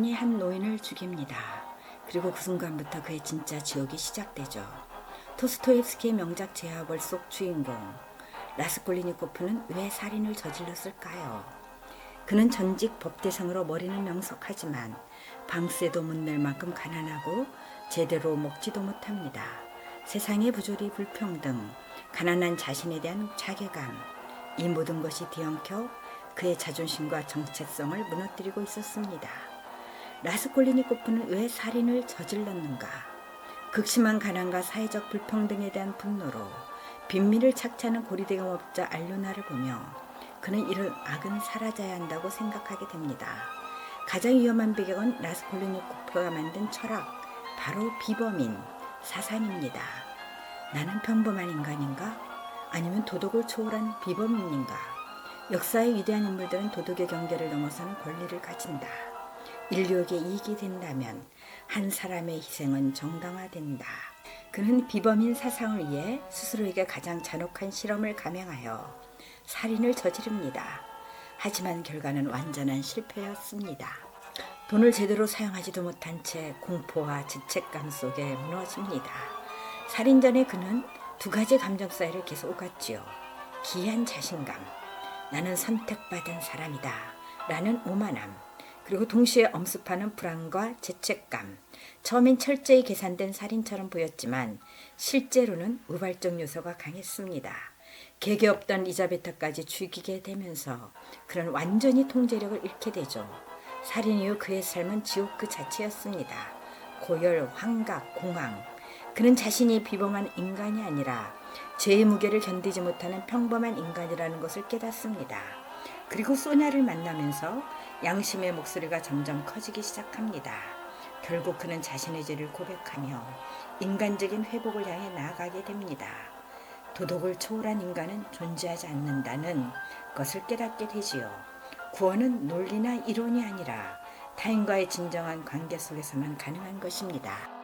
인간이 한 노인을 죽입니다. 그리고 그 순간부터 그의 진짜 지옥이 시작되죠. 토스토옙스키의 명작 제아벌 속 주인공 라스콜리니코프는 왜 살인을 저질렀을까요? 그는 전직 법대생으로 머리는 명석하지만 방세도 못 낼 만큼 가난하고 제대로 먹지도 못합니다. 세상의 부조리 불평등, 가난한 자신에 대한 자괴감, 이 모든 것이 뒤엉켜 그의 자존심과 정체성을 무너뜨리고 있었습니다. 라스콜리니코프는 왜 살인을 저질렀는가? 극심한 가난과 사회적 불평등에 대한 분노로 빈민을 착취하는 고리대금업자 알루나를 보며 그는 이런 악은 사라져야 한다고 생각하게 됩니다. 가장 위험한 배경은 라스콜리니코프가 만든 철학, 바로 비범인 사상입니다. 나는 평범한 인간인가? 아니면 도덕을 초월한 비범인인가? 역사의 위대한 인물들은 도덕의 경계를 넘어서는 권리를 가진다. 인류에게 이익이 된다면 한 사람의 희생은 정당화된다. 그는 비범인 사상을 위해 스스로에게 가장 잔혹한 실험을 감행하여 살인을 저지릅니다. 하지만 결과는 완전한 실패였습니다. 돈을 제대로 사용하지도 못한 채 공포와 죄책감 속에 무너집니다. 살인 전에 그는 두 가지 감정 사이를 계속 오갔지요. 기이한 자신감, 나는 선택받은 사람이다. 라는 오만함, 그리고 동시에 엄습하는 불안과 죄책감. 처음엔 철저히 계산된 살인처럼 보였지만 실제로는 우발적 요소가 강했습니다. 개개 없던 리자베타까지 죽이게 되면서 그는 완전히 통제력을 잃게 되죠. 살인 이후 그의 삶은 지옥 그 자체였습니다. 고열, 환각, 공황. 그는 자신이 비범한 인간이 아니라 죄의 무게를 견디지 못하는 평범한 인간이라는 것을 깨닫습니다. 그리고 소냐를 만나면서 양심의 목소리가 점점 커지기 시작합니다. 결국 그는 자신의 죄를 고백하며 인간적인 회복을 향해 나아가게 됩니다. 도덕을 초월한 인간은 존재하지 않는다는 것을 깨닫게 되지요. 구원은 논리나 이론이 아니라 타인과의 진정한 관계 속에서만 가능한 것입니다.